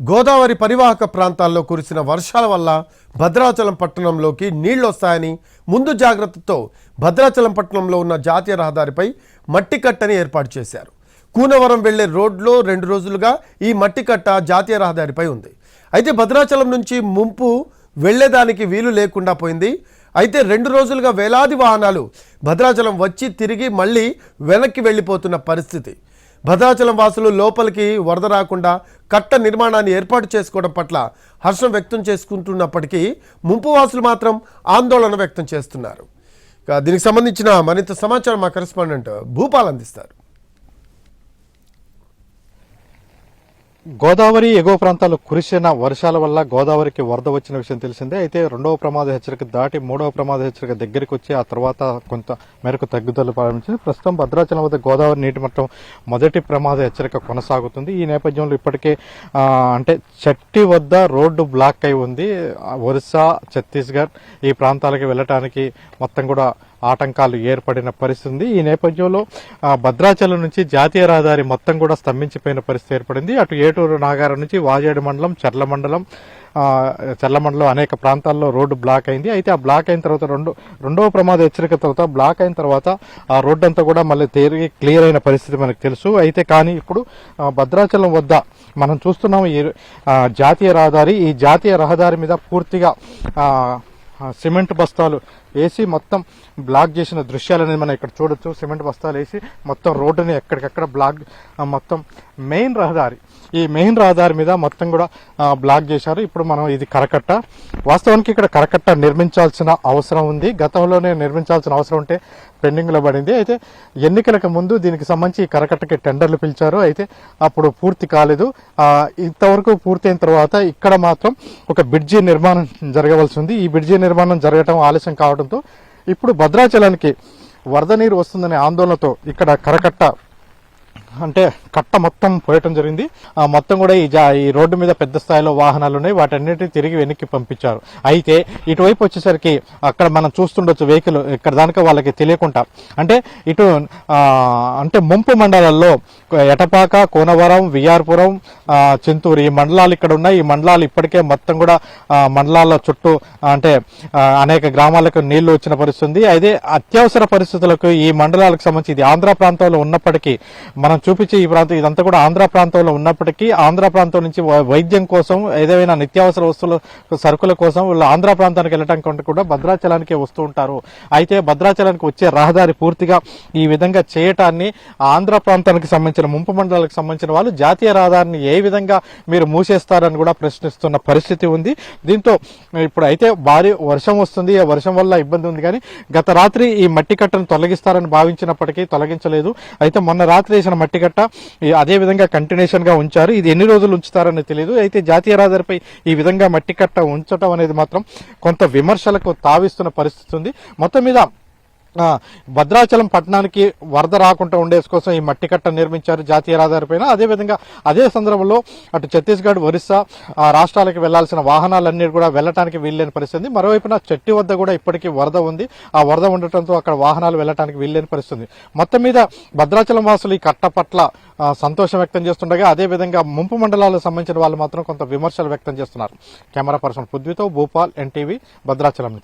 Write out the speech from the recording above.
గోదావరి పరివాహక ప్రాంతాల్లో కురిసిన వర్షాల వల్ల భద్రాచలం పట్టణంలోకి నీళ్ళు వస్తాయని ముందు జాగ్రత్తతో భద్రాచలం పట్టణంలో ఉన్న జాతీయ రహదారిపై మట్టి కట్టని ఏర్పాటు చేశారు. కూనవరం వెళ్ళే రోడ్లో రెండు రోజులుగా ఈ మట్టి కట్ట జాతీయ రహదారిపై ఉంది. అయితే భద్రాచలం నుంచి ముంపు వెళ్ళేదానికి వీలు లేకుండా పోయింది. అయితే రెండు రోజులుగా వేలాది వాహనాలు భద్రాచలం వచ్చి తిరిగి మళ్ళీ వెనక్కి వెళ్ళిపోతున్న పరిస్థితి. భద్రాచలం వాసులు లోపలికి వరద రాకుండా కట్ట నిర్మాణాన్ని ఏర్పాటు చేసుకోవడం పట్ల హర్షం వ్యక్తం చేసుకుంటున్నప్పటికీ ముంపు వాసులు మాత్రం ఆందోళన వ్యక్తం చేస్తున్నారు. దీనికి సంబంధించిన మరింత సమాచారం మా కరెస్పాండెంట్ భూపాల్ అందిస్తారు. గోదావరి ఎగువ ప్రాంతాల్లో కురిసిన వర్షాల వల్ల గోదావరికి వరద వచ్చిన విషయం తెలిసిందే. అయితే రెండవ ప్రమాద హెచ్చరిక దాటి మూడవ ప్రమాద హెచ్చరిక దగ్గరికి వచ్చి ఆ తర్వాత కొంత మేరకు తగ్గుదల ప్రారంభించింది. ప్రస్తుతం భద్రాచలం వద్ద గోదావరి నీటి మట్టం మొదటి ప్రమాద హెచ్చరిక కొనసాగుతుంది. ఈ నేపథ్యంలో ఇప్పటికే అంటే చట్టి వద్ద రోడ్డు బ్లాక్ అయి ఉంది. ఒరిస్సా ఛత్తీస్గఢ్ ఈ ప్రాంతాలకు వెళ్ళటానికి మొత్తం కూడా ఆటంకాలు ఏర్పడిన పరిస్థితి ఉంది. ఈ నేపథ్యంలో భద్రాచలం నుంచి జాతీయ రహదారి మొత్తం కూడా స్తంభించిపోయిన పరిస్థితి ఏర్పడింది. అటు ఏటూరు నాగారం నుంచి వాజేడు మండలం చర్ల మండలం ఆ, చర్ల మండలం అనేక ప్రాంతాల్లో రోడ్డు బ్లాక్ అయింది. అయితే ఆ బ్లాక్ అయిన తర్వాత రెండు రెండవ ప్రమాద హెచ్చరిక తర్వాత బ్లాక్ అయిన తర్వాత ఆ రోడ్డు అంతా కూడా మళ్ళీ తిరిగి క్లియర్ అయిన పరిస్థితి మనకు తెలుసు. అయితే కానీ ఇప్పుడు భద్రాచలం వద్ద మనం చూస్తున్నాం ఈ జాతీయ రహదారి. ఈ జాతీయ రహదారి మీద పూర్తిగా సిమెంట్ బస్తాలు వేసి మొత్తం బ్లాక్ చేసిన దృశ్యాలు మనం ఇక్కడ చూడొచ్చు. సిమెంట్ బస్తాలు వేసి మొత్తం రోడ్డుని ఎక్కడికక్కడ బ్లాక్ మొత్తం మెయిన్ రహదారి. ఈ మెయిన్ రహదారి మీద మొత్తం కూడా బ్లాక్ చేశారు. ఇప్పుడు మనం ఇది కరకట్ట. వాస్తవానికి ఇక్కడ కరకట్ట నిర్మించాల్సిన అవసరం ఉంది. గతంలోనే నిర్మించాల్సిన అవసరం ఉంటే పెండింగ్లో పడింది. అయితే ఎన్నికలకు ముందు దీనికి సంబంధించి ఈ కరకట్టకి టెండర్లు పిలిచారు. అయితే అప్పుడు పూర్తి కాలేదు. ఇంతవరకు పూర్తయిన తర్వాత ఇక్కడ మాత్రం ఒక బ్రిడ్జి నిర్మాణం జరగవలసి ఉంది. ఈ బ్రిడ్జి నిర్మాణం జరగటం ఆలస్యం కావడం రావడంతో ఇప్పుడు భద్రాచలానికి వరద నీరు వస్తుందనే ఆందోళనతో ఇక్కడ కరకట్ట అంటే కట్ట మొత్తం పోయటం జరిగింది. ఆ మొత్తం కూడా ఈ జా- ఈ రోడ్డు మీద పెద్ద స్థాయిలో వాహనాలు ఉన్నాయి. వాటన్నిటిని తిరిగి వెనక్కి పంపించారు. అయితే ఇటువైపు వచ్చేసరికి అక్కడ మనం చూస్తుండొచ్చు వెహికల్ ఇక్కడ దానిక వాళ్ళకి తెలియకుండా. అంటే ఇటు అంటే ముంపు మండలాల్లో ఎటపాక కోనవరం విఆర్పురం చింతూరు ఈ మండలాలు ఇక్కడ ఉన్నాయి. ఈ మండలాలు ఇప్పటికే మొత్తం కూడా మండలాల చుట్టూ అంటే అనేక గ్రామాలకు నీళ్ళు వచ్చిన పరిస్థితి ఉంది. అయితే అత్యవసర పరిస్థితులకు ఈ మండలాలకు సంబంధించి ఇది ఆంధ్ర ప్రాంతంలో ఉన్నప్పటికీ మనం చూపించి ఈ ప్రాంతం ఇదంతా కూడా ఆంధ్ర ప్రాంతంలో ఉన్నప్పటికీ ఆంధ్ర ప్రాంతం నుంచి వై- వైద్యం కోసం ఏదైనా నిత్యావసర వస్తువుల సరుకుల కోసం వీళ్ళు ఆంధ్ర ప్రాంతానికి వెళ్ళటం కంటే కూడా భద్రాచలానికి వస్తూ ఉంటారు. అయితే భద్రాచలానికి వచ్చే రహదారి పూర్తిగా ఈ విధంగా చేయటాన్ని ఆంధ్ర ప్రాంతానికి సంబంధించిన ముంపు మండలాలకు సంబంధించిన వాళ్ళు జాతీయ రహదారిని ఏ విధంగా మీరు మూసేస్తారని కూడా ప్రశ్నిస్తున్న పరిస్థితి ఉంది. దీంతో ఇప్పుడు అయితే భారీ వర్షం వస్తుంది. ఆ వర్షం వల్ల ఇబ్బంది ఉంది కానీ గత రాత్రి ఈ మట్టి కట్టను తొలగిస్తారని భావించినప్పటికీ తొలగించలేదు. అయితే మొన్న రాత్రి వేసిన మట్టి కట్ట ఈ అదే విధంగా కంటిన్యూషన్గా ఉంచారు. ఇది ఎన్ని రోజులు ఉంచుతారని తెలియదు అయితే జాతీయ రహదారిపై ఈ విధంగా మట్టి కట్ట ఉంచడం అనేది మాత్రం కొంత విమర్శలకు తావిస్తున్న పరిస్థితి ఉంది. మొత్తం మీద భద్రాచలం పట్టణానికి వరద రాకుండా ఉండేసి కోసం ఈ మట్టి కట్ట నిర్మించారు జాతీయ రహదారి పైన. అదేవిధంగా అదే సందర్భంలో అటు ఛత్తీస్గఢ్ ఒరిస్సా ఆ రాష్ట్రాలకు వెళ్ళాల్సిన వాహనాలన్నీ కూడా వెళ్ళటానికి వీల్లేని పరిస్థితి. మరోవైపున చెట్టి వద్ద కూడా ఇప్పటికీ వరద ఉంది. ఆ వరద ఉండటంతో అక్కడ వాహనాలు వెళ్ళటానికి వీల్లేని పరిస్థితి. మొత్తం మీద భద్రాచలం వాసులు ఈ కట్ట పట్ల సంతోషం వ్యక్తం చేస్తుండగా అదే విధంగా ముంపు మండలాలకు సంబంధించిన వాళ్ళు మాత్రం కొంత విమర్శలు వ్యక్తం చేస్తున్నారు. కెమెరా పర్సన్ పృథ్వీతో భూపాల్ ఎన్టీవీ భద్రాచలం నుంచి.